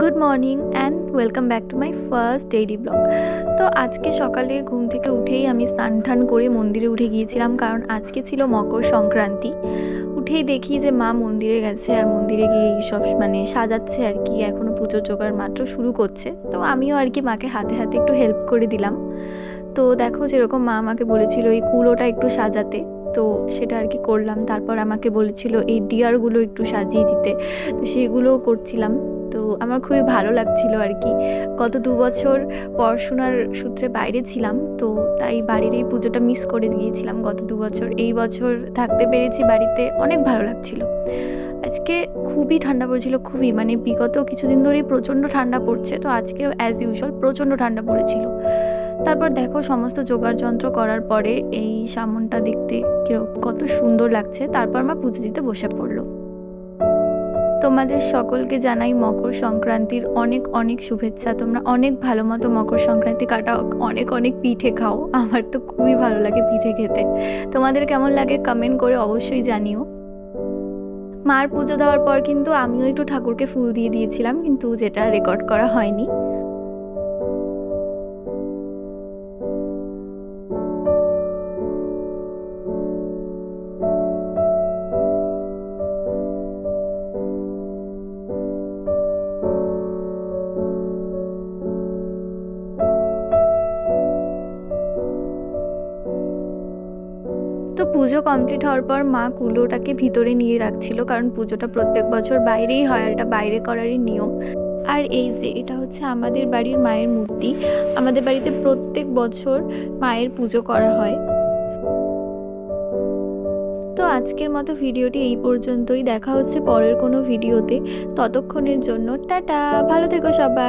Good morning and welcome back to my first daily blog তো আজকে সকালে ঘুম থেকে উঠেই আমি স্নান টান করে মন্দিরে উঠে গিয়েছিলাম কারণ আজকে ছিল মকর সংক্রান্তি। উঠেই দেখি যে মা মন্দিরে গেছে আর মন্দিরে গিয়ে এইসব মানে সাজাচ্ছে আর কি এখনও পুজোর জোগাড় মাত্র শুরু করছে। তো আমিও আর কি মাকে হাতে হাতে একটু হেল্প করে দিলাম। তো দেখো যেরকম মা আমাকে বলেছিল এই কুলোটা একটু সাজাতে, তো সেটা আর কি করলাম। তারপর আমাকে বলেছিল এই ডিয়ারগুলো একটু সাজিয়ে দিতে। তো সেগুলোও করছিলাম। তো আমার খুবই ভালো লাগছিল আর কি। গত দু বছর পড়াশোনার সূত্রে বাইরে ছিলাম, তো তাই বাড়ির এই পুজোটা মিস করে গিয়েছিলাম গত দু বছর। এই বছর থাকতে পেরেছি বাড়িতে, অনেক ভালো লাগছিল। আজকে খুবই ঠান্ডা পড়েছিল, খুবই। মানে বিগত কিছুদিন ধরেই প্রচণ্ড ঠান্ডা পড়ছে, তো আজকেও অ্যাজ ইউজুয়াল প্রচণ্ড ঠান্ডা পড়েছিল। তারপর দেখো সমস্ত জোগাড় যন্ত্র করার পরে এই সামনটা দেখতে কত সুন্দর লাগছে। তারপর মা পুজো দিতে বসে পড়ল। তোমাদের সকলকে জানাই মকর সংক্রান্তির অনেক অনেক শুভেচ্ছা। তোমরা অনেক ভালো মতো মকর সংক্রান্তি কাটাও, অনেক অনেক পিঠে খাও। আমার তো খুবই ভালো লাগে পিঠে খেতে। তোমাদের কেমন লাগে কমেন্ট করে অবশ্যই জানিও। মার পুজো দেওয়ার পর কিন্তু আমিও একটু ঠাকুরকে ফুল দিয়ে দিয়েছিলাম, কিন্তু যেটা রেকর্ড করা হয়নি। তো পুজো কমপ্লিট হওয়ার পর মা কুলোটাকে ভিতরে নিয়ে রাখছিল, কারণ পুজোটা প্রত্যেক বছর বাইরেই হয়, আর এটা বাইরে করারই নিয়ম। আর এই যে, এটা হচ্ছে আমাদের বাড়ির মায়ের মূর্তি। আমাদের বাড়িতে প্রত্যেক বছর মায়ের পুজো করা হয়। তো আজকের মতো ভিডিওটি এই পর্যন্তই। দেখা হচ্ছে পরের কোনো ভিডিওতে। ততক্ষণের জন্য টাটা। ভালো থেকো সবাই।